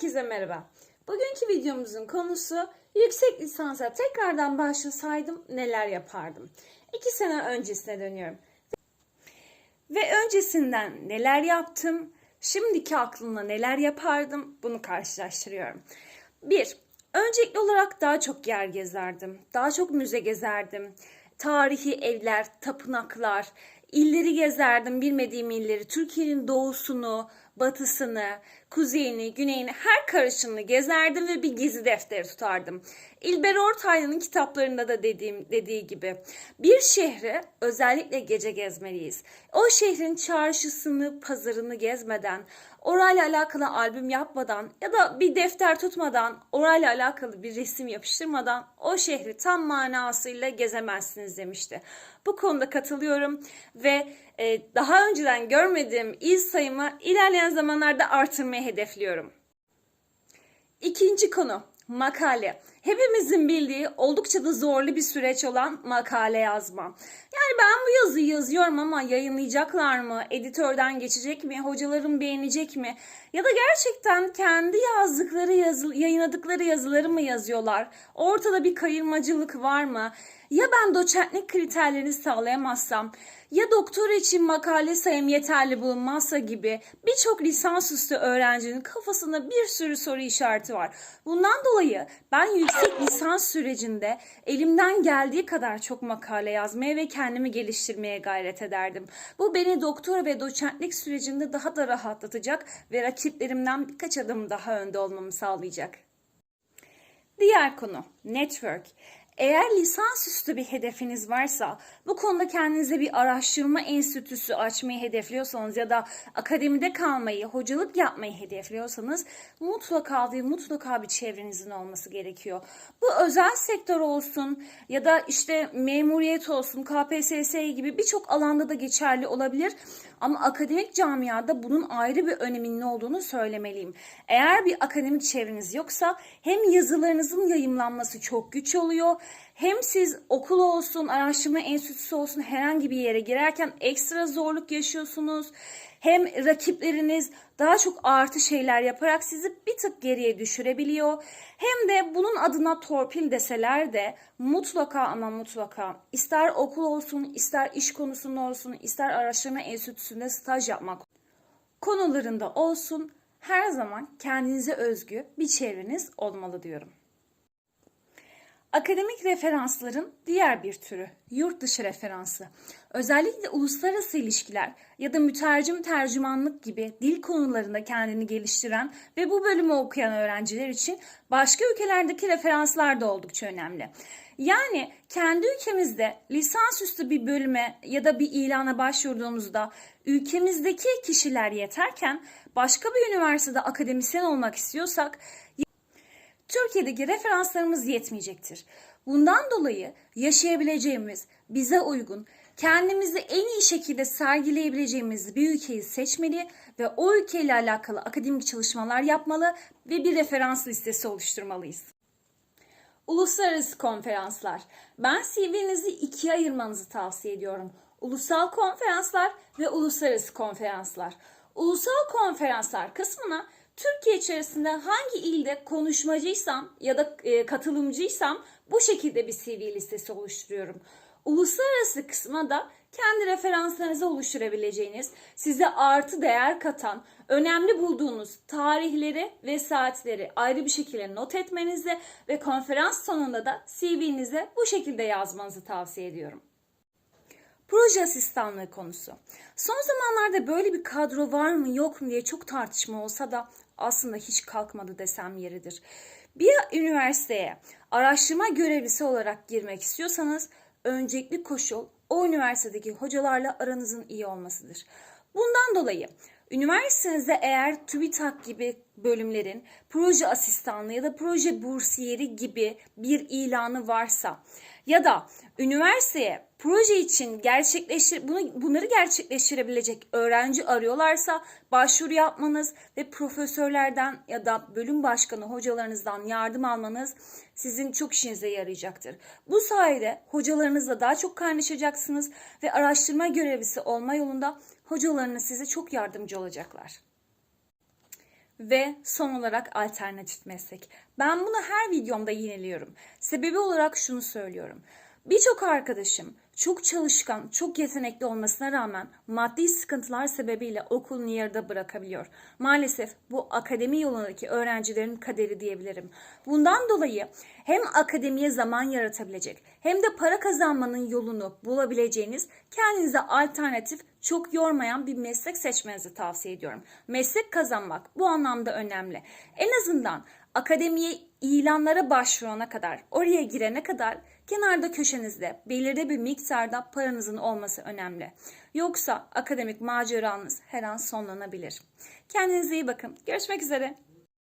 Herkese merhaba. Bugünkü videomuzun konusu yüksek lisansa tekrardan başlasaydım neler yapardım? İki sene öncesine dönüyorum. Ve öncesinden neler yaptım, şimdiki aklımla neler yapardım bunu karşılaştırıyorum. Bir, öncelikli olarak daha çok yer gezerdim, daha çok müze gezerdim. Tarihi evler, tapınaklar, illeri gezerdim, bilmediğim illeri, Türkiye'nin doğusunu, batısını, kuzeyini, güneyini her karışımını gezerdim ve bir gezi defteri tutardım. İlber Ortaylı'nın kitaplarında da dediğim dediği gibi bir şehri özellikle gece gezmeliyiz. O şehrin çarşısını, pazarını gezmeden, orayla alakalı albüm yapmadan ya da bir defter tutmadan, orayla alakalı bir resim yapıştırmadan o şehri tam manasıyla gezemezsiniz demişti. Bu konuda katılıyorum ve e, daha önceden görmediğim il sayımı ilerleyen zamanlarda artırmayı hedefliyorum. İkinci konu makale. Hepimizin bildiği oldukça da zorlu bir süreç olan makale yazma. Yani ben bu yazıyı yazıyorum ama yayınlayacaklar mı? Editörden geçecek mi? Hocalarım beğenecek mi? Ya da gerçekten kendi yazdıkları yazı, yayınladıkları yazıları mı yazıyorlar? Ortada bir kayırmacılık var mı? Ya ben doçentlik kriterlerini sağlayamazsam ya doktora için makale sayım yeterli bulunmazsa gibi birçok lisansüstü öğrencinin kafasında bir sürü soru işareti var. Bundan dolayı ben yüksek lisans sürecinde elimden geldiği kadar çok makale yazmaya ve kendimi geliştirmeye gayret ederdim. Bu beni doktora ve doçentlik sürecinde daha da rahatlatacak ve rakiplerimden birkaç adım daha önde olmamı sağlayacak. Diğer konu network. Eğer lisansüstü bir hedefiniz varsa, bu konuda kendinize bir araştırma enstitüsü açmayı hedefliyorsanız ya da akademide kalmayı, hocalık yapmayı hedefliyorsanız mutlaka ve mutlaka bir çevrenizin olması gerekiyor. Bu özel sektör olsun ya da işte memuriyet olsun, KPSS gibi birçok alanda da geçerli olabilir. Ama akademik camiada bunun ayrı bir öneminin olduğunu söylemeliyim. Eğer bir akademik çevreniz yoksa hem yazılarınızın yayımlanması çok güç oluyor hem siz okul olsun, araştırma enstitüsü olsun herhangi bir yere girerken ekstra zorluk yaşıyorsunuz. Hem rakipleriniz daha çok artı şeyler yaparak sizi bir tık geriye düşürebiliyor. Hem de bunun adına torpil deseler de mutlaka ama mutlaka ister okul olsun, ister iş konusunda olsun, ister araştırma enstitüsünde staj yapmak konularında olsun her zaman kendinize özgü bir çevreniz olmalı diyorum. Akademik referansların diğer bir türü yurt dışı referansı. Özellikle uluslararası ilişkiler ya da mütercim tercümanlık gibi dil konularında kendini geliştiren ve bu bölümü okuyan öğrenciler için başka ülkelerdeki referanslar da oldukça önemli. Yani kendi ülkemizde lisansüstü bir bölüme ya da bir ilana başvurduğumuzda ülkemizdeki kişiler yeterken başka bir üniversitede akademisyen olmak istiyorsak Türkiye'deki referanslarımız yetmeyecektir. Bundan dolayı yaşayabileceğimiz, bize uygun, kendimizi en iyi şekilde sergileyebileceğimiz bir ülkeyi seçmeli ve o ülkeyle alakalı akademik çalışmalar yapmalı ve bir referans listesi oluşturmalıyız. Uluslararası konferanslar. Ben CV'nizi ikiye ayırmanızı tavsiye ediyorum. Ulusal konferanslar ve uluslararası konferanslar. Ulusal konferanslar kısmına Türkiye içerisinde hangi ilde konuşmacıysam ya da e, katılımcıysam bu şekilde bir CV listesi oluşturuyorum. Uluslararası kısma da kendi referanslarınızı oluşturabileceğiniz, size artı değer katan, önemli bulduğunuz tarihleri ve saatleri ayrı bir şekilde not etmenizi ve konferans sonunda da CV'nize bu şekilde yazmanızı tavsiye ediyorum. Proje asistanlığı konusu. Son zamanlarda böyle bir kadro var mı yok mu diye çok tartışma olsa da aslında hiç kalkmadı desem yeridir. Bir üniversiteye araştırma görevlisi olarak girmek istiyorsanız öncelikli koşul o üniversitedeki hocalarla aranızın iyi olmasıdır. Bundan dolayı üniversitenizde eğer TÜBİTAK gibi bölümlerin proje asistanlığı ya da proje bursiyeri gibi bir ilanı varsa ya da üniversiteye proje için gerçekleştir bunu bunları gerçekleştirebilecek öğrenci arıyorlarsa başvuru yapmanız ve profesörlerden ya da bölüm başkanı hocalarınızdan yardım almanız sizin çok işinize yarayacaktır. Bu sayede hocalarınızla daha çok kaynaşacaksınız ve araştırma görevlisi olma yolunda hocalarınız size çok yardımcı olacaklar. Ve son olarak alternatif meslek. Ben bunu her videomda yineliyorum. Sebebi olarak şunu söylüyorum. Birçok arkadaşım çok çalışkan, çok yetenekli olmasına rağmen maddi sıkıntılar sebebiyle okulunu yarıda bırakabiliyor. Maalesef bu akademi yolundaki öğrencilerin kaderi diyebilirim. Bundan dolayı hem akademiye zaman yaratabilecek hem de para kazanmanın yolunu bulabileceğiniz kendinize alternatif çok yormayan bir meslek seçmenizi tavsiye ediyorum. Meslek kazanmak bu anlamda önemli. En azından akademiye ilanlara başvurana kadar, oraya girene kadar kenarda köşenizde belirli bir miktarda paranızın olması önemli. Yoksa akademik maceranız her an sonlanabilir. Kendinize iyi bakın. Görüşmek üzere.